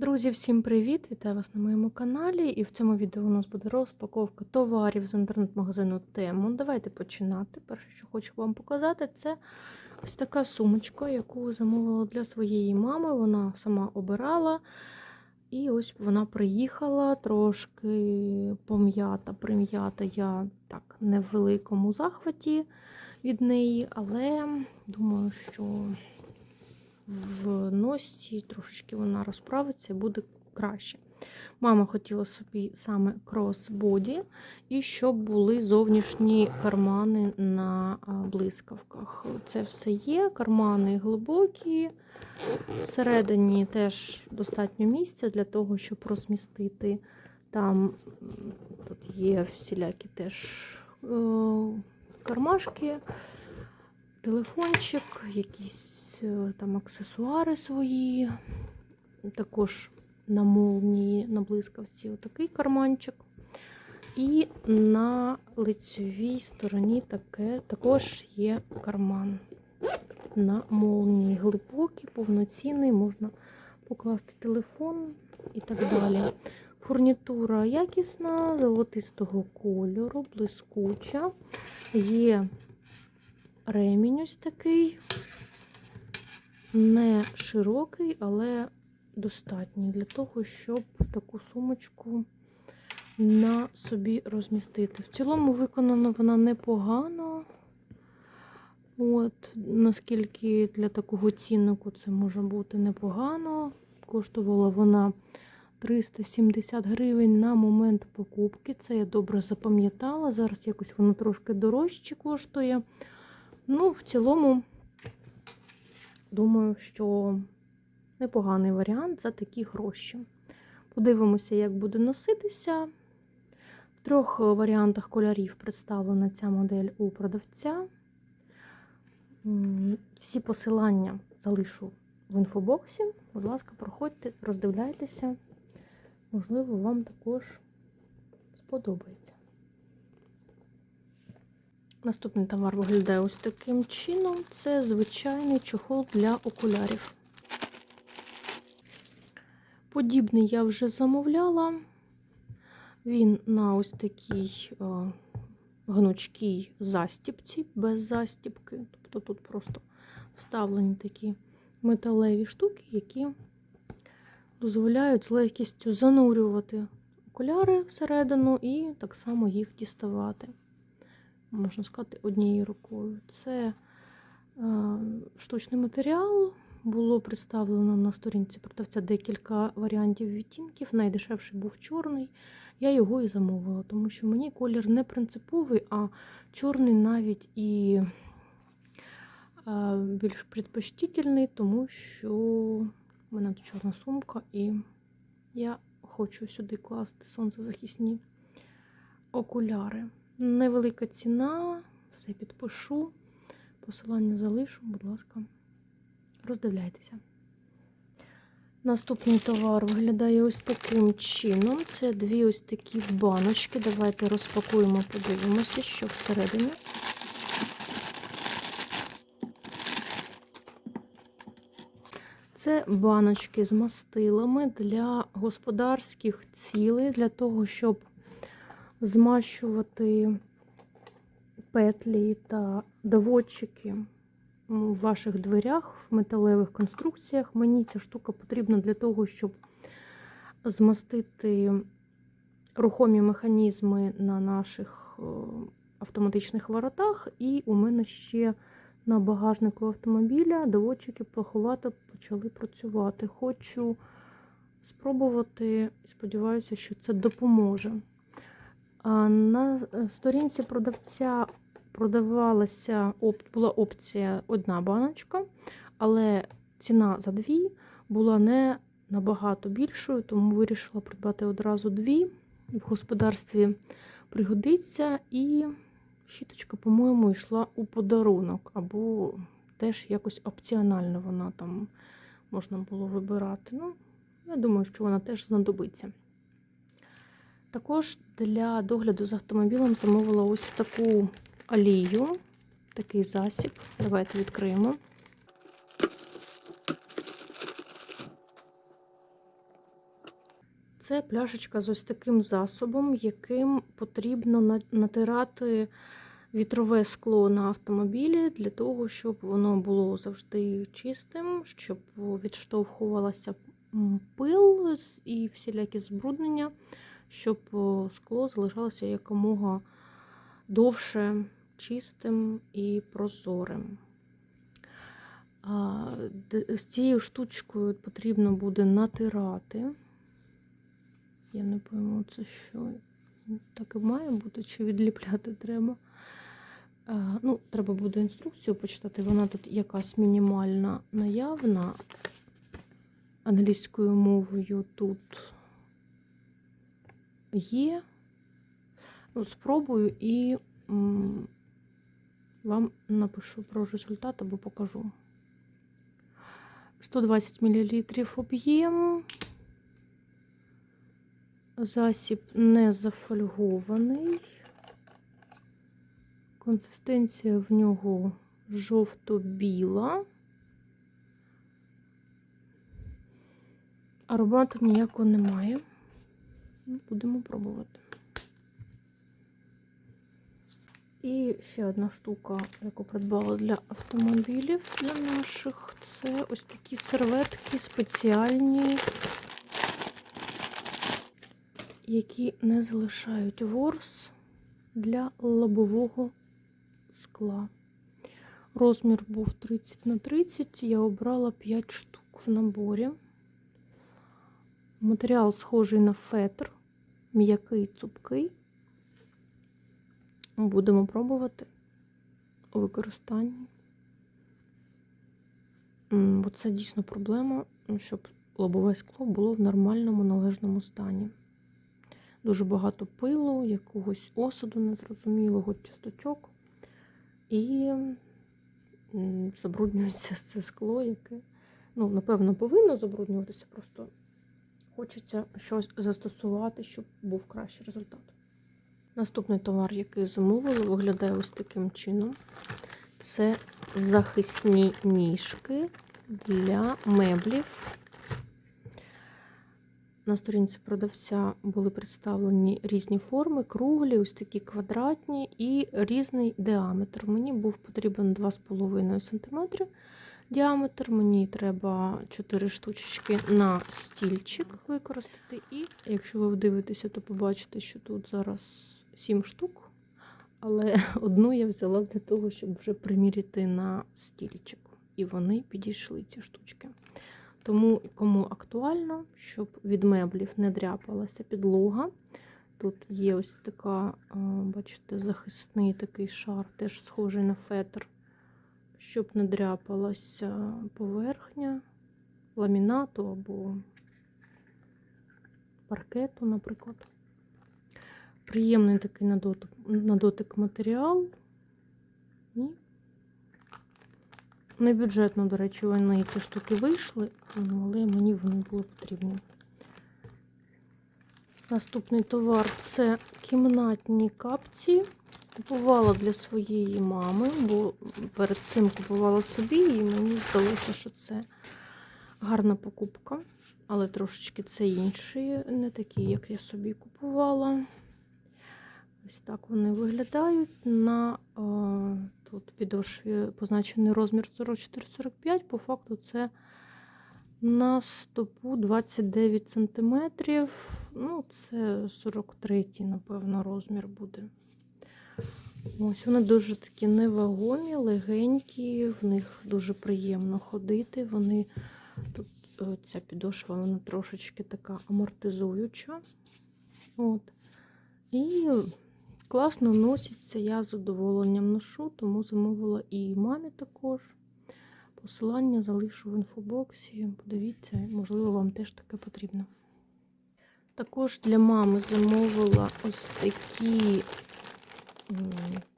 Друзі, всім привіт! Вітаю вас на моєму каналі. І в цьому відео у нас буде розпаковка товарів з інтернет-магазину Тему. Давайте починати. Перше, що хочу вам показати, це ось така сумочка, яку замовила для своєї мами. Вона сама обирала. І ось вона приїхала трошки пом'ята, прим'ята. Я так не в великому захваті від неї, але думаю, що в носі трошечки вона розправиться і буде краще. Мама хотіла собі саме кросбоді, і щоб були зовнішні кармани на блискавках. Це все є, кармани глибокі, всередині теж достатньо місця для того, щоб розмістити. Там тут є всілякі теж кармашки, телефончик, якісь там аксесуари свої, також на молнії, на блискавці отакий карманчик. І на лицьовій стороні таке, також є карман. На молнії глибокий, повноцінний, можна покласти телефон і так далі. Фурнітура якісна, золотистого кольору, блискуча. Є ремінь ось такий не широкий, але достатній для того, щоб таку сумочку на собі розмістити. В цілому виконана вона непогано. От, Наскільки для такого ціннику це може бути непогано. Коштувала вона 370 гривень на момент покупки. Це я добре запам'ятала. Зараз якось воно трошки дорожче коштує. Ну, в цілому. Думаю, що непоганий варіант за такі гроші. Подивимося, як буде носитися. В трьох варіантах кольорів представлена ця модель у продавця. Всі посилання залишу в інфобоксі. Будь ласка, проходьте, роздивляйтеся. Можливо, вам також сподобається. Наступний товар виглядає ось таким чином. Це звичайний чохол для окулярів. Подібний я вже замовляла. Він на ось такій о, гнучкій застіпці, без застіпки. Тобто тут просто вставлені такі металеві штуки, які дозволяють з легкістю занурювати окуляри всередину і так само їх діставати можна сказати, однією рукою. Це е, штучний матеріал. Було представлено на сторінці продавця декілька варіантів відтінків. Найдешевший був чорний. Я його і замовила, тому що мені колір не принциповий, а чорний навіть і е, більш предпочтительний, тому що в мене тут чорна сумка, і я хочу сюди класти сонцезахисні окуляри. Невелика ціна, все підпишу. Посилання залишу, будь ласка, роздивляйтеся. Наступний товар виглядає ось таким чином. Це дві ось такі баночки. Давайте розпакуємо, подивимося, що всередині. Це баночки з мастилами для господарських цілей, для того, щоб змащувати петлі та доводчики в ваших дверях в металевих конструкціях. Мені ця штука потрібна для того, щоб змастити рухомі механізми на наших автоматичних воротах, і у мене ще на багажнику автомобіля доводчики плоховато почали працювати. Хочу спробувати сподіваюся, що це допоможе. На е, сторінці продавця продавалася була опція одна баночка, але ціна за дві була не набагато більшою, тому вирішила придбати одразу дві. В господарстві пригодиться, і щіточка, по-моєму, йшла у подарунок, або теж якось опціонально вона там можна було вибирати. Ну, Я думаю, що вона теж знадобиться. Також для догляду з автомобілем замовила ось таку олію, такий засіб. Давайте відкриємо. Це пляшечка з ось таким засобом, яким потрібно натирати вітрове скло на автомобілі для того, щоб воно було завжди чистим, щоб відштовхувалася пил і всілякі збруднення, щоб скло залишалося якомога довше чистим і прозорим. З цією штучкою потрібно буде натирати. Я не пойму, це що. Так і має бути, чи відліпляти треба. Ну, треба буде інструкцію почитати. Вона тут якась мінімальна наявна. Англійською мовою тут є. Ну, спробую і вам напишу про результат або покажу. 120 мл об'єм. Засіб не зафольгований. Консистенція в нього жовто-біла. Аромату ніякого немає. Ну, Будемо пробувати. І ще одна штука, яку придбала для автомобілів для наших, це ось такі серветки спеціальні, які не залишають ворс для лобового скла. Розмір був 30 на 30, я обрала 5 штук в наборі. Матеріал схожий на фетр, м'який, цупкий. Будемо пробувати у використанні. Бо це дійсно проблема, щоб лобове скло було в нормальному належному стані. Дуже багато пилу, якогось осаду незрозумілого, часточок. І забруднюється це скло, яке, ну, напевно, повинно забруднюватися, просто хочеться щось застосувати, щоб був кращий результат. Наступний товар, який замовили, виглядає ось таким чином. Це захисні ніжки для меблів. На сторінці продавця були представлені різні форми, круглі, ось такі квадратні і різний діаметр. Мені був потрібен 2,5 см діаметр. Мені треба 4 штучки на стільчик використати. І якщо ви вдивитеся, то побачите, що тут зараз 7 штук. Але одну я взяла для того, щоб вже приміряти на стільчик. І вони підійшли, ці штучки. Тому кому актуально, щоб від меблів не дряпалася підлога. Тут є ось така, бачите, захисний такий шар, теж схожий на фетр, щоб не дряпалася поверхня ламінату або паркету, наприклад. Приємний такий на дотик, на дотик матеріал. І Небюджетно, до речі, вони ці штуки вийшли, але мені вони були потрібні. Наступний товар це кімнатні капці. Купувала для своєї мами, бо перед цим купувала собі, і мені здалося, що це гарна покупка. Але трошечки це інші, не такі, як я собі купувала. Ось так вони виглядають. На е, тут підошві позначений розмір 44-45. По факту це на стопу 29 см. Ну, це 43, напевно, розмір буде. Ось вони дуже такі невагомі, легенькі, в них дуже приємно ходити. Вони тут е, ця підошва вона трошечки така амортизуюча. От. І класно носиться, я з задоволенням ношу, тому замовила і мамі також. Посилання залишу в інфобоксі. Подивіться, можливо, вам теж таке потрібно. Також для мами замовила ось такі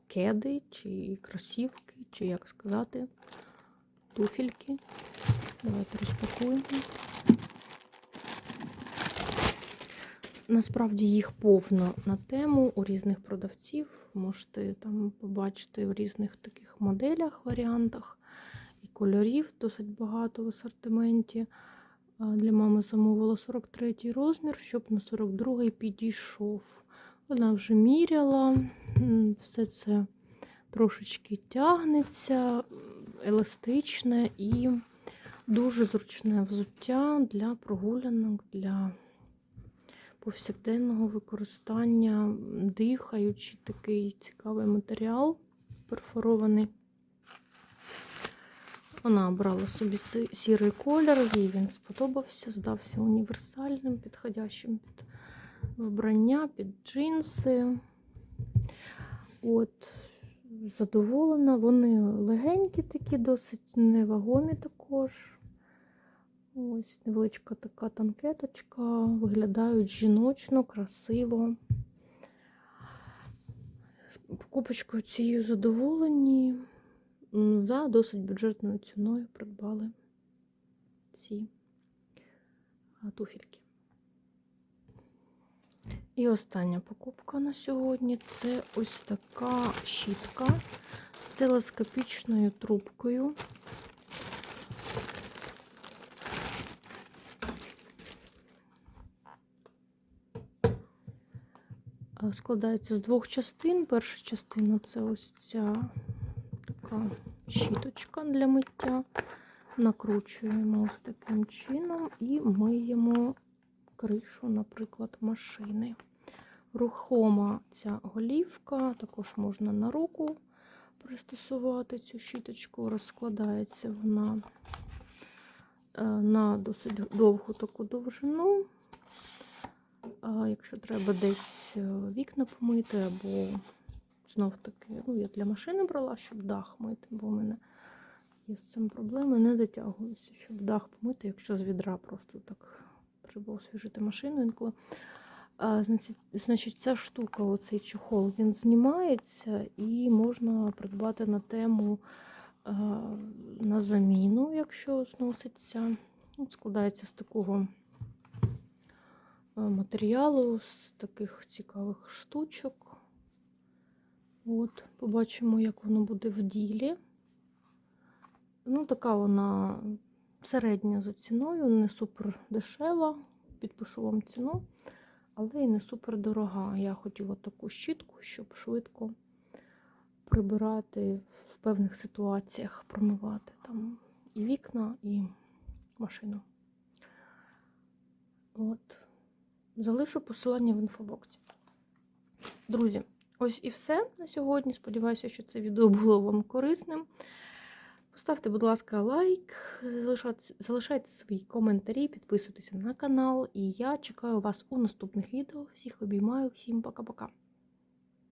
кеди, чи кросівки, чи як сказати, туфельки. Давайте розпакуємо. Насправді їх повно на тему у різних продавців. Можете там побачити в різних таких моделях, варіантах і кольорів досить багато в асортименті. Для мами замовила 43 розмір, щоб на 42 підійшов. Вона вже міряла, все це трошечки тягнеться, еластичне і дуже зручне взуття для прогулянок, для повсякденного використання, дихаючий такий цікавий матеріал перфорований. Вона обрала собі сірий колір, їй він сподобався, здався універсальним, підходящим під вбрання, під джинси. От, задоволена. Вони легенькі такі, досить невагомі також. Ось невеличка така танкеточка, виглядають жіночно, красиво. Покупочкою цією задоволені. За досить бюджетною ціною придбали ці туфельки. І остання покупка на сьогодні це ось така щітка з телескопічною трубкою. Складається з двох частин. Перша частина це ось ця така щіточка для миття. Накручуємо ось таким чином і миємо кришу, наприклад, машини. Рухома ця голівка, також можна на руку пристосувати цю щіточку, розкладається вона е, на досить довгу таку довжину. Якщо треба десь е, вікна помити, або знов таки, ну, я для машини брала, щоб дах мити, бо в мене є з цим проблеми, не дотягуюся, щоб дах помити, якщо з відра просто так треба освіжити машину інколи. Значить, значить, ця штука, оцей чохол, він знімається і можна придбати на тему на заміну, якщо зноситься. Ну, Складається з такого матеріалу, з таких цікавих штучок. От, побачимо, як воно буде в ділі. Ну, така вона середня за ціною, не супер дешева. Підпишу вам ціну, але і не супер дорога. Я хотіла таку щітку, щоб швидко прибирати в певних ситуаціях, промивати там і вікна, і машину. От. Залишу посилання в інфобоксі. Друзі, ось і все на сьогодні. Сподіваюся, що це відео було вам корисним. Поставте, будь ласка, лайк, залишайте свої коментарі, підписуйтесь на канал. І я чекаю вас у наступних відео. Всіх обіймаю, всім пока-пока.